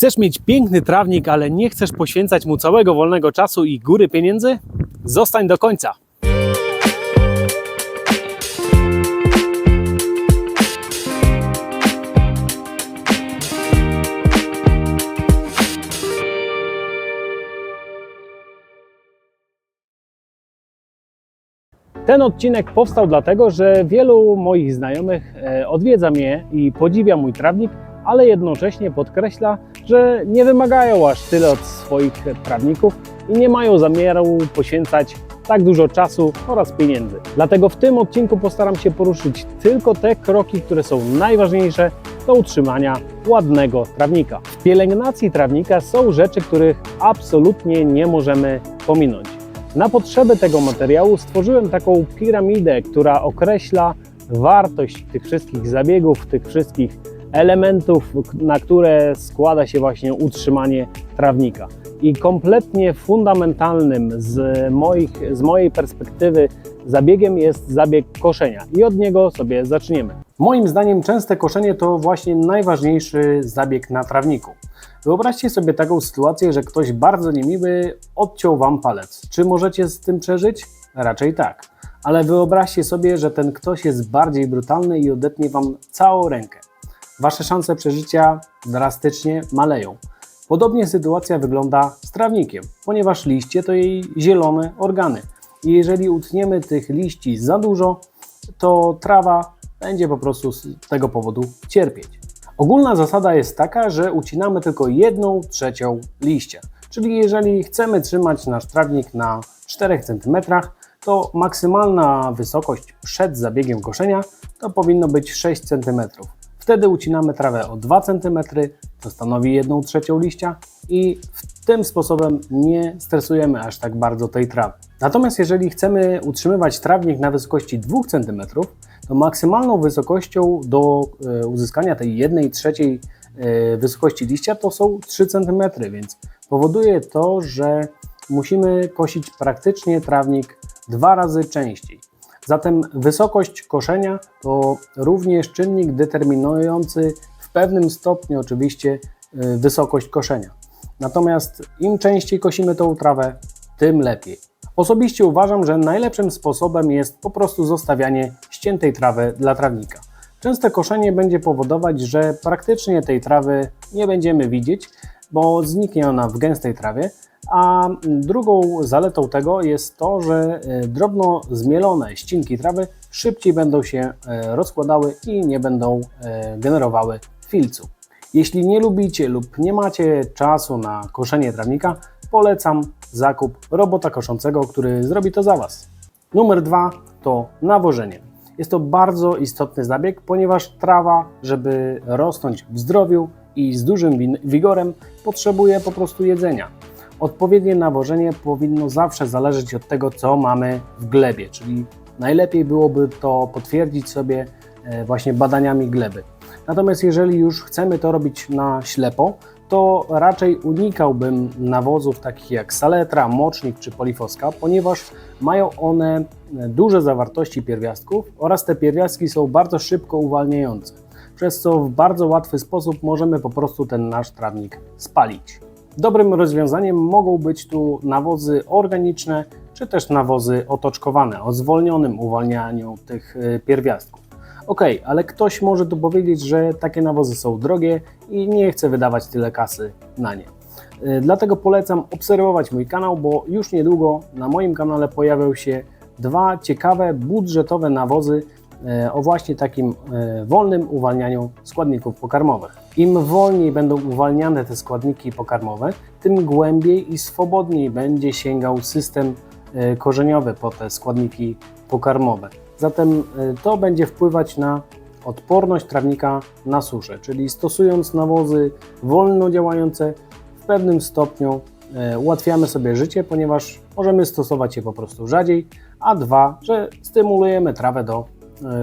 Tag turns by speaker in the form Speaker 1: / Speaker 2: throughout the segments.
Speaker 1: Chcesz mieć piękny trawnik, ale nie chcesz poświęcać mu całego wolnego czasu i góry pieniędzy? Zostań do końca. Ten odcinek powstał dlatego, że wielu moich znajomych e, odwiedza mnie i podziwia mój trawnik, ale jednocześnie podkreśla, że nie wymagają aż tyle od swoich trawników i nie mają zamiaru poświęcać tak dużo czasu oraz pieniędzy. Dlatego w tym odcinku postaram się poruszyć tylko te kroki, które są najważniejsze do utrzymania ładnego trawnika. W pielęgnacji trawnika są rzeczy, których absolutnie nie możemy pominąć. Na potrzeby tego materiału stworzyłem taką piramidę, która określa wartość tych wszystkich zabiegów, tych wszystkich elementów, na które składa się właśnie utrzymanie trawnika. I kompletnie fundamentalnym z, moich, z mojej perspektywy zabiegiem jest zabieg koszenia i od niego sobie zaczniemy. Moim zdaniem częste koszenie to właśnie najważniejszy zabieg na trawniku. Wyobraźcie sobie taką sytuację, że ktoś bardzo niemiły odciął Wam palec. Czy możecie z tym przeżyć? Raczej tak. Ale wyobraźcie sobie, że ten ktoś jest bardziej brutalny i odetnie Wam całą rękę. Wasze szanse przeżycia drastycznie maleją. Podobnie sytuacja wygląda z trawnikiem, ponieważ liście to jej zielone organy. I jeżeli utniemy tych liści za dużo, to trawa będzie po prostu z tego powodu cierpieć. Ogólna zasada jest taka, że ucinamy tylko jedną trzecią liścia. Czyli jeżeli chcemy trzymać nasz trawnik na 4 cm, to maksymalna wysokość przed zabiegiem koszenia to powinno być 6 cm. Wtedy ucinamy trawę o 2 cm, to stanowi 1 trzecią liścia i tym sposobem nie stresujemy aż tak bardzo tej trawy. Natomiast jeżeli chcemy utrzymywać trawnik na wysokości 2 cm, to maksymalną wysokością do e, uzyskania tej 1 trzeciej e, wysokości liścia to są 3 cm, więc powoduje to, że musimy kosić praktycznie trawnik dwa razy częściej. Zatem wysokość koszenia to również czynnik determinujący w pewnym stopniu oczywiście y, wysokość koszenia. Natomiast im częściej kosimy tą trawę, tym lepiej. Osobiście uważam, że najlepszym sposobem jest po prostu zostawianie ściętej trawy dla trawnika. Częste koszenie będzie powodować, że praktycznie tej trawy nie będziemy widzieć, bo zniknie ona w gęstej trawie, a drugą zaletą tego jest to, że e, drobno zmielone ścinki trawy szybciej będą się e, rozkładały i nie będą e, generowały filcu. Jeśli nie lubicie lub nie macie czasu na koszenie trawnika, polecam zakup robota koszącego, który zrobi to za Was. Numer dwa to nawożenie. Jest to bardzo istotny zabieg, ponieważ trawa, żeby rosnąć w zdrowiu i z dużym wigorem, potrzebuje po prostu jedzenia. Odpowiednie nawożenie powinno zawsze zależeć od tego, co mamy w glebie, czyli najlepiej byłoby to potwierdzić sobie e, właśnie badaniami gleby. Natomiast jeżeli już chcemy to robić na ślepo, to raczej unikałbym nawozów takich jak saletra, mocznik czy polifoska, ponieważ mają one duże zawartości pierwiastków oraz te pierwiastki są bardzo szybko uwalniające, przez co w bardzo łatwy sposób możemy po prostu ten nasz trawnik spalić. Dobrym rozwiązaniem mogą być tu nawozy organiczne, czy też nawozy otoczkowane o zwolnionym uwalnianiu tych y, pierwiastków. Ok, ale ktoś może tu powiedzieć, że takie nawozy są drogie i nie chce wydawać tyle kasy na nie. Y, dlatego polecam obserwować mój kanał, bo już niedługo na moim kanale pojawią się dwa ciekawe budżetowe nawozy y, o właśnie takim wolnym uwalnianiu składników pokarmowych. Im wolniej będą uwalniane te składniki pokarmowe, tym głębiej i swobodniej będzie sięgał system e, korzeniowy po te składniki pokarmowe. Zatem e, to będzie wpływać na odporność trawnika na suszę, czyli stosując nawozy wolno działające, w pewnym stopniu e, ułatwiamy sobie życie, ponieważ możemy stosować je po prostu rzadziej, a dwa, że stymulujemy trawę do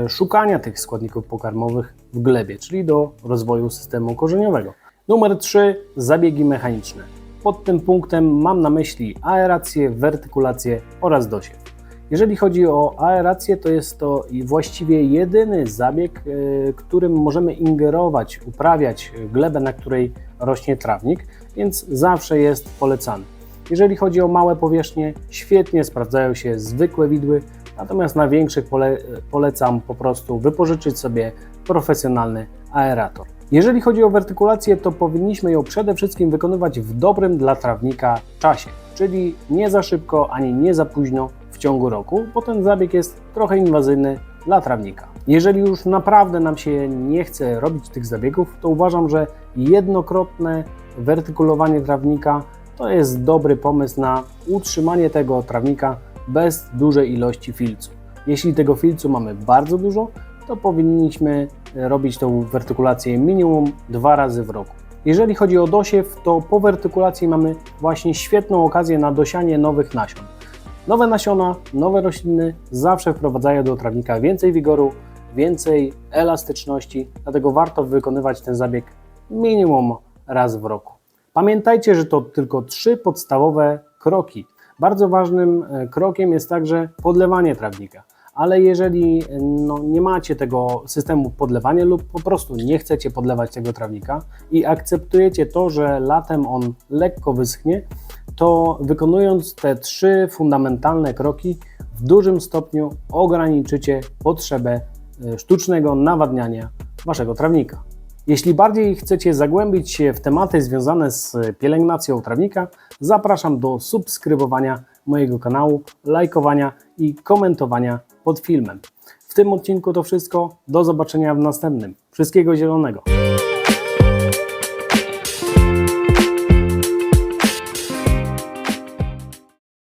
Speaker 1: szukania tych składników pokarmowych w glebie, czyli do rozwoju systemu korzeniowego. Numer 3. Zabiegi mechaniczne. Pod tym punktem mam na myśli aerację, wertykulację oraz dosiew. Jeżeli chodzi o aerację, to jest to właściwie jedyny zabieg, e, którym możemy ingerować, uprawiać glebę, na której rośnie trawnik, więc zawsze jest polecany. Jeżeli chodzi o małe powierzchnie, świetnie sprawdzają się zwykłe widły, natomiast na większych pole, polecam po prostu wypożyczyć sobie profesjonalny aerator. Jeżeli chodzi o wertykulację, to powinniśmy ją przede wszystkim wykonywać w dobrym dla trawnika czasie, czyli nie za szybko ani nie za późno w ciągu roku, bo ten zabieg jest trochę inwazyjny dla trawnika. Jeżeli już naprawdę nam się nie chce robić tych zabiegów, to uważam, że jednokrotne wertykulowanie trawnika to jest dobry pomysł na utrzymanie tego trawnika bez dużej ilości filcu. Jeśli tego filcu mamy bardzo dużo, to powinniśmy robić tą wertykulację minimum dwa razy w roku. Jeżeli chodzi o dosiew, to po wertykulacji mamy właśnie świetną okazję na dosianie nowych nasion. Nowe nasiona, nowe rośliny zawsze wprowadzają do trawnika więcej wigoru, więcej elastyczności, dlatego warto wykonywać ten zabieg minimum raz w roku. Pamiętajcie, że to tylko trzy podstawowe kroki. Bardzo ważnym e, krokiem jest także podlewanie trawnika. Ale jeżeli no, nie macie tego systemu podlewania lub po prostu nie chcecie podlewać tego trawnika i akceptujecie to, że latem on lekko wyschnie, to wykonując te trzy fundamentalne kroki, w dużym stopniu ograniczycie potrzebę e, sztucznego nawadniania waszego trawnika. Jeśli bardziej chcecie zagłębić się w tematy związane z pielęgnacją trawnika, zapraszam do subskrybowania mojego kanału, lajkowania i komentowania pod filmem. W tym odcinku to wszystko. Do zobaczenia w następnym. Wszystkiego zielonego.